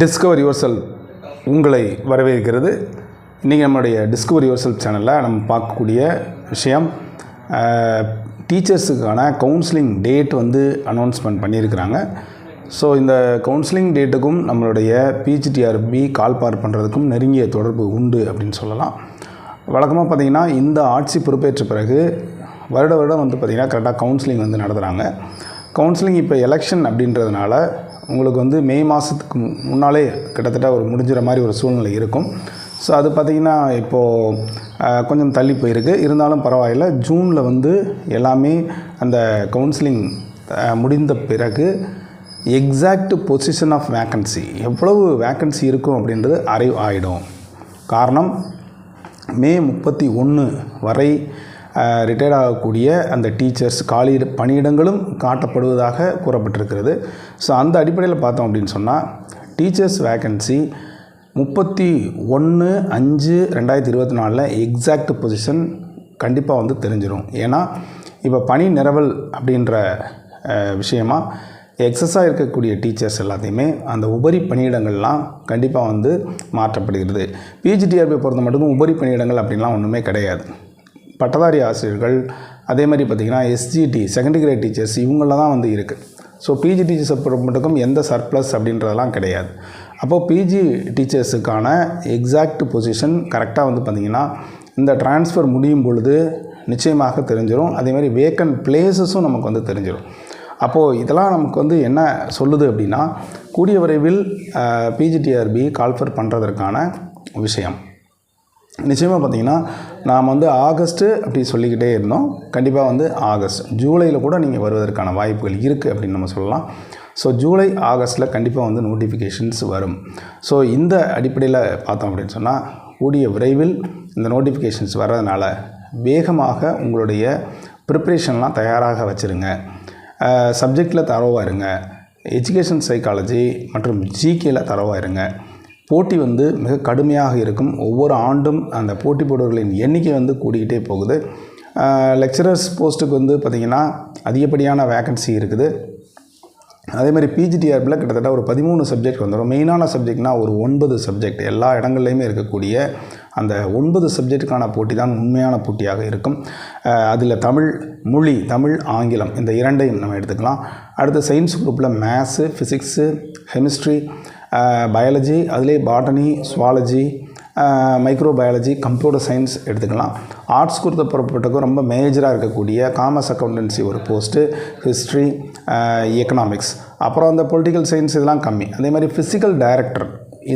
Discover யுவர்செல் உங்களை வரவேற்கிறது. இன்றைக்கி நம்மளுடைய டிஸ்கவர் யுவர்செல் சேனலில் நம்ம பார்க்கக்கூடிய விஷயம் டீச்சர்ஸுக்கான கவுன்சிலிங் டேட் வந்து அனௌன்ஸ்மெண்ட் பண்ணியிருக்கிறாங்க. ஸோ இந்த கவுன்சிலிங் டேட்டுக்கும் நம்மளுடைய பிஜிடிஆர்பி கால் பார் பண்ணுறதுக்கும் நெருங்கிய தொடர்பு உண்டு அப்படின்னு சொல்லலாம். வழக்கமாக பார்த்திங்கன்னா இந்த ஆட்சி பொறுப்பேற்ற பிறகு வருட வருடம் வந்து பார்த்திங்கன்னா கரெக்டாக கவுன்சிலிங் வந்து நடத்துகிறாங்க கவுன்சிலிங் இப்போ எலெக்ஷன் அப்படின்றதுனால உங்களுக்கு வந்து மே மாதத்துக்கு முன்னாலே கிட்டத்தட்ட ஒரு முடிஞ்சிற மாதிரி ஒரு சூழ்நிலை இருக்கும். ஸோ அது பார்த்திங்கன்னா இப்போது கொஞ்சம் தள்ளி போயிருக்கு. இருந்தாலும் பரவாயில்ல. ஜூனில் வந்து எல்லாமே அந்த கவுன்சிலிங் முடிந்த பிறகு எக்ஸாக்ட் பொசிஷன் ஆஃப் வேக்கன்சி எவ்வளவு வேக்கன்சி இருக்கும் அப்படின்றது அறிவு ஆகிடும் காரணம் மே முப்பத்தி ஒன்று வரை ரிட்டையர்ட் ஆகக்கூடிய அந்த டீச்சர்ஸ் காலி பணியிடங்களும் காட்டப்படுவதாக கூறப்பட்டிருக்கிறது. ஸோ அந்த அடிப்படையில் பார்த்தோம் அப்படின்னு சொன்னால் டீச்சர்ஸ் வேக்கன்சி முப்பத்தி ஒன்று அஞ்சு ரெண்டாயிரத்தி இருபத்தி நாலில் எக்ஸாக்ட் பொசிஷன் கண்டிப்பாக வந்து தெரிஞ்சிடும் ஏன்னா இப்போ பணி நிரவல் அப்படின்ற விஷயமா எக்ஸஸாக இருக்கக்கூடிய டீச்சர்ஸ் எல்லாத்தையுமே அந்த உபரி பணியிடங்கள்லாம் கண்டிப்பாக வந்து மாற்றப்படுகிறது. பிஜிடிஆர்பியை பொறுத்த மட்டும் உபரி பணியிடங்கள் அப்படின்லாம் ஒன்றுமே கிடையாது. பட்டதாரி ஆசிரியர்கள் அதே மாதிரி பார்த்திங்கன்னா எஸ்ஜிடி செகண்டரி கிரேட் டீச்சர்ஸ் இவங்கள தான் வந்து இருக்குது ஸோ பிஜி டீச்சர்ஸை பொறுத்த மட்டும் எந்த சர்ப்ளஸ் அப்படின்றதெல்லாம் கிடையாது. அப்போது பிஜி டீச்சர்ஸுக்கான எக்ஸாக்ட் பொசிஷன் கரெக்டாக வந்து பார்த்திங்கன்னா இந்த ட்ரான்ஸ்ஃபர் முடியும் பொழுது நிச்சயமாக தெரிஞ்சிடும் அதேமாதிரி வேக்கன்ட் பிளேஸஸும் நமக்கு வந்து தெரிஞ்சிடும் அப்போது இதெல்லாம் நமக்கு வந்து என்ன சொல்லுது அப்படின்னா கூடிய விரைவில் பிஜிடிஆர்பி கால்ஃபர் பண்ணுறதற்கான விஷயம். நிச்சயமாக பார்த்தீங்கன்னா நாம் வந்து ஆகஸ்ட்டு அப்படி சொல்லிக்கிட்டே இருந்தோம். கண்டிப்பாக வந்து ஆகஸ்ட். ஜூலையில் கூட நீங்கள் வருவதற்கான வாய்ப்புகள் இருக்குது அப்படின்னு நம்ம சொல்லலாம். ஸோ ஜூலை ஆகஸ்ட்டில் கண்டிப்பாக வந்து நோட்டிஃபிகேஷன்ஸ் வரும். ஸோ இந்த அடிப்படையில் பார்த்தோம் அப்படின்னு சொன்னால் கூடிய விரைவில் இந்த நோட்டிஃபிகேஷன்ஸ் வர்றதுனால வேகமாக உங்களுடைய ப்ரிப்ரேஷன்லாம் தயாராக வச்சுருங்க. சப்ஜெக்டில் தரவாக இருங்க. எஜுகேஷன் சைக்காலஜி மற்றும் ஜிகேயில் தரவாக இருங்க. போட்டி வந்து மிக கடுமையாக இருக்கும். ஒவ்வொரு ஆண்டும் அந்த போட்டி போடுவர்களின் எண்ணிக்கை வந்து கூடிக்கிட்டே போகுது. லெக்சரர்ஸ் போஸ்ட்டுக்கு வந்து பார்த்திங்கன்னா அதிகப்படியான வேக்கன்சி இருக்குது. அதே மாதிரி பிஜிடிஆர்பியில் கிட்டத்தட்ட ஒரு பதிமூணு சப்ஜெக்ட் வந்துடும் மெயினான சப்ஜெக்ட்னா ஒரு ஒன்பது சப்ஜெக்ட் எல்லா இடங்கள்லையுமே இருக்கக்கூடிய அந்த ஒன்பது சப்ஜெக்ட்டுக்கான போட்டி தான் உண்மையான போட்டியாக இருக்கும். அதில் தமிழ் மொழி தமிழ் ஆங்கிலம் இந்த இரண்டையும் நம்ம எடுத்துக்கலாம். அடுத்து சயின்ஸ் குரூப்பில் மேத்ஸு ஃபிசிக்ஸு கெமிஸ்ட்ரி பயாலஜி அதிலே botany zoology micro biology computer science எடுத்துக்கலாம். ஆர்ட்ஸ் கொடுத்த பொறுப்பட்டக்கும் ரொம்ப மேஜராக இருக்கக்கூடிய காமர்ஸ் அக்கௌண்டன்சி ஒரு போஸ்ட்டு ஹிஸ்ட்ரி எக்கனாமிக்ஸ் அப்புறம் அந்த பொலிட்டிக்கல் சயின்ஸ் இதெல்லாம் கம்மி. அதே மாதிரி ஃபிசிக்கல் டைரக்டர்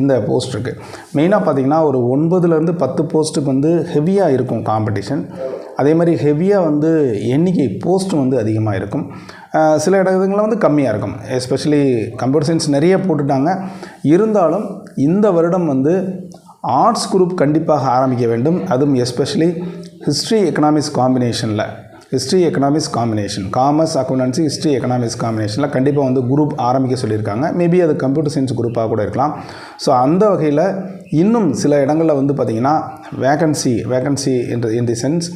இந்த போஸ்ட் இருக்குது மெயினாக பார்த்திங்கன்னா ஒரு ஒன்பதுலேருந்து பத்து போஸ்ட்டுக்கு வந்து ஹெவியாக இருக்கும் காம்படிஷன் அதே மாதிரி ஹெவியாக வந்து எண்ணிக்கை போஸ்ட் வந்து அதிகமாக இருக்கும். சில இடங்களில் வந்து கம்மியாக இருக்கும். எஸ்பெஷலி கம்ப்யூட்டர் சயின்ஸ் நிறைய போட்டுட்டாங்க. இருந்தாலும் இந்த வருடம் வந்து ஆர்ட்ஸ் குரூப் கண்டிப்பாக ஆரம்பிக்க வேண்டும். அதுவும் எஸ்பெஷலி ஹிஸ்ட்ரி எக்கனாமிக்ஸ் காம்பினேஷனில் history economics combination commerce accountancy history economics காம்பினேஷனில் கண்டிப்பாக வந்து குரூப் ஆரம்பிக்க சொல்லியிருக்காங்க. மேபி அது கம்ப்யூட்டர் சயின்ஸ் குரூப்பாக கூட இருக்கலாம். ஸோ அந்த வகையில் இன்னும் சில இடங்களில் வந்து பார்த்திங்கன்னா வேகன்சி வேகன்சி என்ற இன் தி சென்ஸ்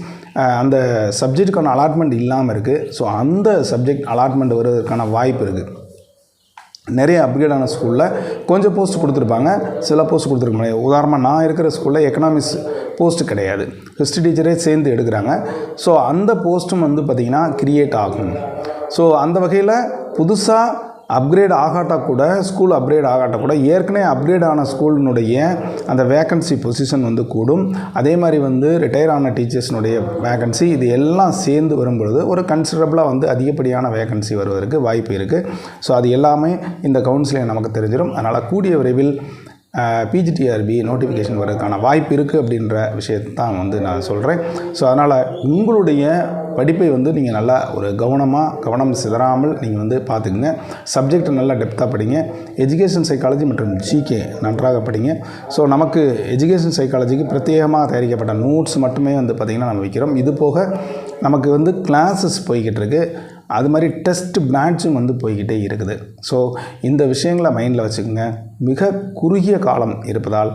அந்த சப்ஜெக்ட்டுக்கான அலாட்மெண்ட் இல்லாமல் இருக்குது ஸோ அந்த சப்ஜெக்ட் அலாட்மெண்ட் வருவதற்கான வாய்ப்பு இருக்குது நிறைய அப்கிரேடான ஸ்கூலில் கொஞ்சம் போஸ்ட் கொடுத்துருப்பாங்க. சில போஸ்ட் கொடுத்துருக்க முடியாது. உதாரணமாக நான் இருக்கிற ஸ்கூலில் எக்கனாமிக்ஸ் போஸ்ட் கிடையாது. ஹிஸ்ட்ரி டீச்சரே சேர்ந்து எடுக்கிறாங்க. ஸோ அந்த போஸ்ட்டும் வந்து பார்த்திங்கன்னா க்ரியேட் ஆகும். ஸோ அந்த வகையில் புதுசாக அப்கிரேட் ஆகாட்டா கூட ஸ்கூல் அப்கிரேட் ஆகாட்டா கூட ஏற்கனவே அப்கிரேட் ஆன ஸ்கூலினுடைய அந்த வேக்கன்சி பொசிஷன் வந்து கூடும். அதே மாதிரி வந்து ரிட்டையர் ஆன டீச்சர்ஸ்னுடைய வேகன்சி இது எல்லாம் சேர்ந்து வரும்பொழுது ஒரு கன்சிடரபுளாக வந்து அதிகப்படியான வேகன்சி வருவதற்கு வாய்ப்பு இருக்குது ஸோ அது எல்லாமே இந்த கவுன்சிலிங் நமக்கு தெரிஞ்சிடும் அதனால் கூடிய விரைவில் பிஜிடிஆர்பி நோட்டிஃபிகேஷன் வரதுக்கான வாய்ப்பு இருக்குது அப்படின்ற விஷயத்தை தான் வந்து நான் சொல்கிறேன் ஸோ அதனால் உங்களுடைய படிப்பை வந்து நீங்கள் நல்லா ஒரு கவனமாக கவனம் சிதறாமல் நீங்கள் வந்து பார்த்துக்குங்க. சப்ஜெக்ட் நல்லா டெப்த்தாக படிங்க. எஜுகேஷன் சைக்காலஜி மற்றும் ஜிகே நன்றாக படிங்க. ஸோ நமக்கு எஜுகேஷன் சைக்காலஜிக்கு பிரத்யேகமாக தயாரிக்கப்பட்ட நோட்ஸ் மட்டுமே வந்து பார்த்திங்கன்னா நம்ம வைக்கிறோம். இது போக நமக்கு வந்து கிளாஸஸ் போய்கிட்டு இருக்குது அது மாதிரி டெஸ்ட் பேட்சும் வந்து போய்கிட்டே இருக்குது. ஸோ இந்த விஷயங்களை மைண்டில் வச்சுக்கோங்க. மிக குறுகிய காலம் இருப்பதால்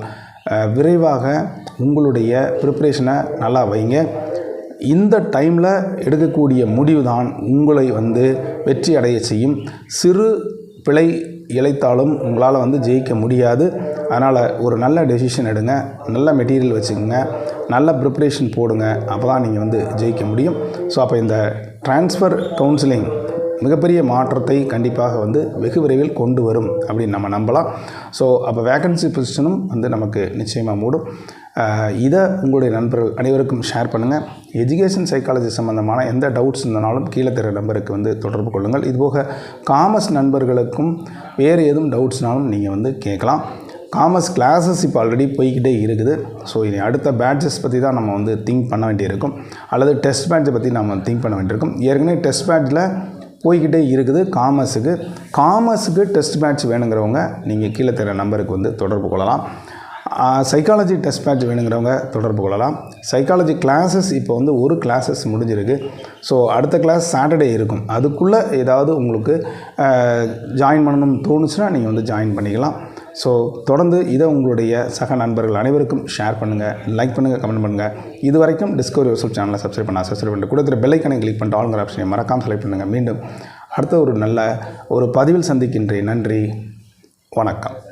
விரைவாக உங்களுடைய ப்ரிப்ரேஷனை நல்லா வைங்க. இந்த டைமில் எடுக்கக்கூடிய முடிவு தான் உங்களை வந்து வெற்றி அடைய செய்யும். சிறு பிழை இழைத்தாலும் உங்களால் வந்து ஜெயிக்க முடியாது. அதனால் ஒரு நல்ல டெசிஷன் எடுங்க. நல்ல மெட்டீரியல் வச்சுக்கோங்க. நல்ல ப்ரிப்ரேஷன் போடுங்க. அப்போ தான் நீங்கள் வந்து ஜெயிக்க முடியும். ஸோ அப்போ இந்த ட்ரான்ஸ்ஃபர் கவுன்சிலிங் மிகப்பெரிய மாற்றத்தை கண்டிப்பாக வந்து வெகு விரைவில் கொண்டு வரும் அப்படின்னு நம்ம நம்பலாம். ஸோ அப்போ வேகன்சி பொசிஷனும் வந்து நமக்கு நிச்சயமாக மூடும். இதை உங்களுடைய நண்பர்கள் அனைவருக்கும் ஷேர் பண்ணுங்கள் எஜுகேஷன் சைக்காலஜி சம்மந்தமான எந்த டவுட்ஸ் இருந்தாலும் கீழே தர நம்பருக்கு வந்து தொடர்பு கொள்ளுங்கள். இதுபோக காமர்ஸ் நண்பர்களுக்கும் வேறு எதுவும் டவுட்ஸ்னாலும் நீங்கள் வந்து கேட்கலாம். காமர்ஸ் கிளாஸஸ் இப்போ ஆல்ரெடி போய்கிட்டே இருக்குது. ஸோ இனி அடுத்த பேட்சஸ் பற்றி தான் நம்ம வந்து திங்க் பண்ண வேண்டியிருக்கும். அல்லது டெஸ்ட் பேட்சை பற்றி நம்ம திங்க் பண்ண வேண்டியிருக்கும். ஏற்கனவே டெஸ்ட் பேட்சில் போய்கிட்டே இருக்குது காமர்ஸுக்கு. காமர்ஸுக்கு டெஸ்ட் மேட்ச் வேணுங்கிறவங்க நீங்கள் கீழே தர நம்பருக்கு வந்து தொடர்பு கொள்ளலாம். சைக்காலஜி டெஸ்ட் பேட்ச் வேணுங்கிறவங்க தொடர்பு கொள்ளலாம். சைக்காலஜி கிளாஸஸ் இப்போ வந்து ஒரு கிளாஸஸ் முடிஞ்சிருக்கு. ஸோ அடுத்த கிளாஸ் சாட்டர்டே இருக்கும். அதுக்குள்ளே ஏதாவது உங்களுக்கு ஜாயின் பண்ணணும்னு தோணுச்சுன்னா நீங்கள் வந்து ஜாயின் பண்ணிக்கலாம். ஸோ தொடர்ந்து இதை உங்களுடைய சக நண்பர்கள் அனைவருக்கும் ஷேர் பண்ணுங்கள் லைக் பண்ணுங்கள் கமெண்ட் பண்ணுங்கள் இது வரைக்கும் டிஸ்கவரி யூடியூப் சேனலை சப்ஸ்கிரைப் பண்ண சப்ஸ்கிரைப் பண்ணிட்டு கொடுத்துற பெல்லைக்கனை கிளிக் பண்ணிட்டு ஆளுங்கிற ஆப்ஷனை மறக்காமல் செலக்ட் பண்ணுங்கள் மீண்டும் அடுத்த ஒரு நல்ல ஒரு பதிவில் சந்திக்கின்றேன். நன்றி. வணக்கம்.